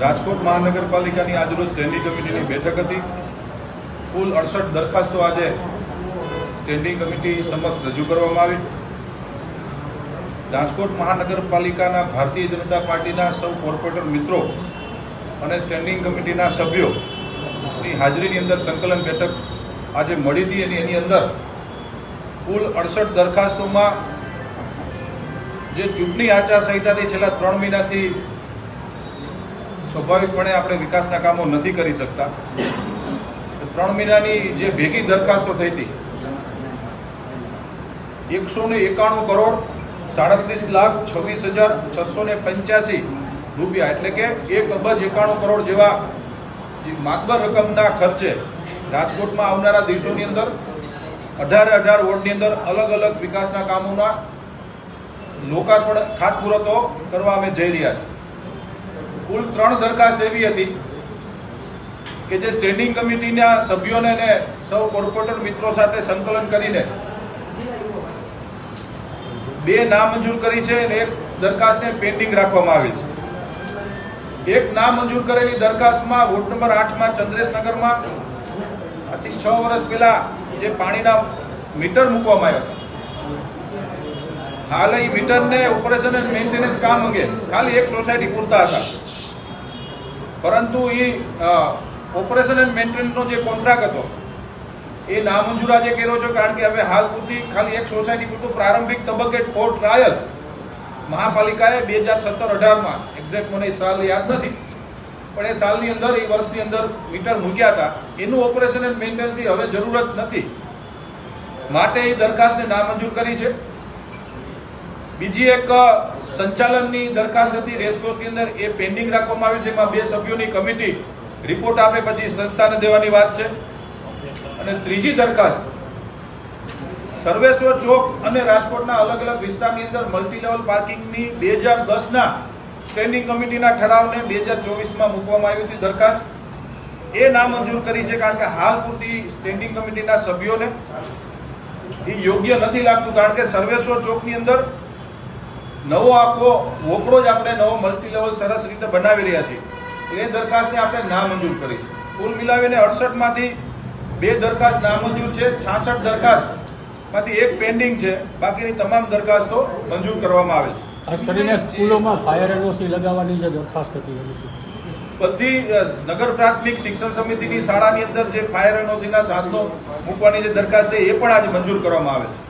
રાજકોટ મહાનગરપાલિકાની આજરોજ સ્ટેન્ડિંગ કમિટીની બેઠક હતી. કુલ અડસઠ દરખાસ્તો આજે સ્ટેન્ડિંગ કમિટી સમક્ષ રજૂ કરવામાં આવી. રાજકોટ મહાનગરપાલિકાના ભારતીય જનતા પાર્ટીના સૌ કોર્પોરેટર મિત્રો અને સ્ટેન્ડિંગ કમિટીના સભ્યોની હાજરીની અંદર સંકલન બેઠક આજે મળી હતી અને એની અંદર કુલ અડસઠ દરખાસ્તોમાં જે ચૂંટણી આચારસંહિતાથી છેલ્લા ત્રણ મહિનાથી સ્વાભાવિકપણે આપણે વિકાસના કામો નથી કરી શકતા. ત્રણ મહિનાની જે ભેગી દરખાસ્તો થઈ હતી એકસો ને એકાણું કરોડ સાડત્રીસ લાખ છવ્વીસ હજાર છસો ને પંચ્યાસી રૂપિયા. એટલે કે એક અબજ એકાણું કરોડ જેવા માતબર રકમના ખર્ચે રાજકોટમાં આવનારા દિવસોની અંદર, અઢારે અઢાર વોર્ડની અંદર અલગ અલગ વિકાસના કામોના લોકાર્પણ ખાતમુહૂર્તો કરવા અમે જઈ રહ્યા છીએ. કુલ ત્રણ દરખાસ્ત એવી હતી કે જે સ્ટેન્ડિંગ કમિટીના સભ્યોને અને સૌ કોર્પોરેટર મિત્રો સાથે સંકલન કરીને બે નામંજૂર કરી છે અને એક દરખાસ્તને પેન્ડિંગ રાખવામાં આવી છે. એક નામંજૂર કરેલી દરખાસ્તમાં વોર્ડ નંબર આઠમાં ચંદ્રેશનગરમાં આથી છ વર્ષ પહેલા જે પાણીના મીટર મૂકવામાં આવ્યા હાલ એ મીટરને ઓપરેશન એન્ડ મેન્ટેનન્સ કામ અંગે ખાલી એક સોસાયટી પૂરતા હતા. પરંતુ એ ઓપરેશન એન્ડ મેન્ટેનન્સનો જે કોન્ટ્રાક્ટ હતો, એ નામંજૂર આજે કર્યો છે કારણ કે હવે હાલ પૂરતી ખાલી એક સોસાયટી પૂરતું પ્રારંભિક તબક્કે ફોર ટ્રાયલ મહાપાલિકાએ બે હજાર સત્તર અઢારમાં એક્ઝેક્ટ મને સાલ યાદ નથી, પણ એ સાલની અંદર, એ વર્ષની અંદર મીટર મૂક્યા હતા. એનું ઓપરેશન એન્ડ મેન્ટેનન્સની હવે જરૂરત નથી. માટે એ દરખાસ્તને નામંજૂર કરી છે. બીજી એક સંચાલનની દરખાસ્ત હતી રેસકોર્સની અંદર એ પેન્ડિંગ રાખવામાં આવી છે, એમાં બે સભ્યોની કમિટી રિપોર્ટ આપે પછી સંસ્થાને દેવાની વાત છે. અને ત્રીજી દરખાસ્ત, સર્વેશ્વર ચોક અને રાજકોટના અલગ અલગ વિસ્તારની અંદર મલ્ટી લેવલ પાર્કિંગની બે હજાર દસના સ્ટેન્ડિંગ કમિટીના ઠરાવને બે હજાર ચોવીસમાં મૂકવામાં આવી હતી દરખાસ્ત. એ નામંજૂર કરી છે કારણ કે હાલ પૂરતી સ્ટેન્ડિંગ કમિટીના સભ્યોને એ યોગ્ય નથી લાગતું કારણ કે સર્વેશ્વર ચોકની અંદર નવો આખો વોકડો જ આપણે નવો મલ્ટી લેવલ સરસ રીતે બનાવી રહ્યા છીએ. એ દરખાસ્તને આપણે નામંજૂર કરી છે. કુલ મિલાવીને અડસઠમાંથી બે દરખાસ્ત નામંજૂર છે છાસઠ દરખાસ્તમાંથી એક પેન્ડિંગ છે. બાકીની તમામ દરખાસ્તો મંજૂર કરવામાં આવે છે. ખાસ કરીને સ્કૂલોમાં ફાયર એનઓસી લગાવવાની જે દરખાસ્ત હતી? બધી નગર પ્રાથમિક શિક્ષણ સમિતિની શાળાની અંદર જે ફાયર એનઓસીના સાધનો મૂકવાની જે દરખાસ્ત છે એ પણ આજે મંજૂર કરવામાં આવે છે.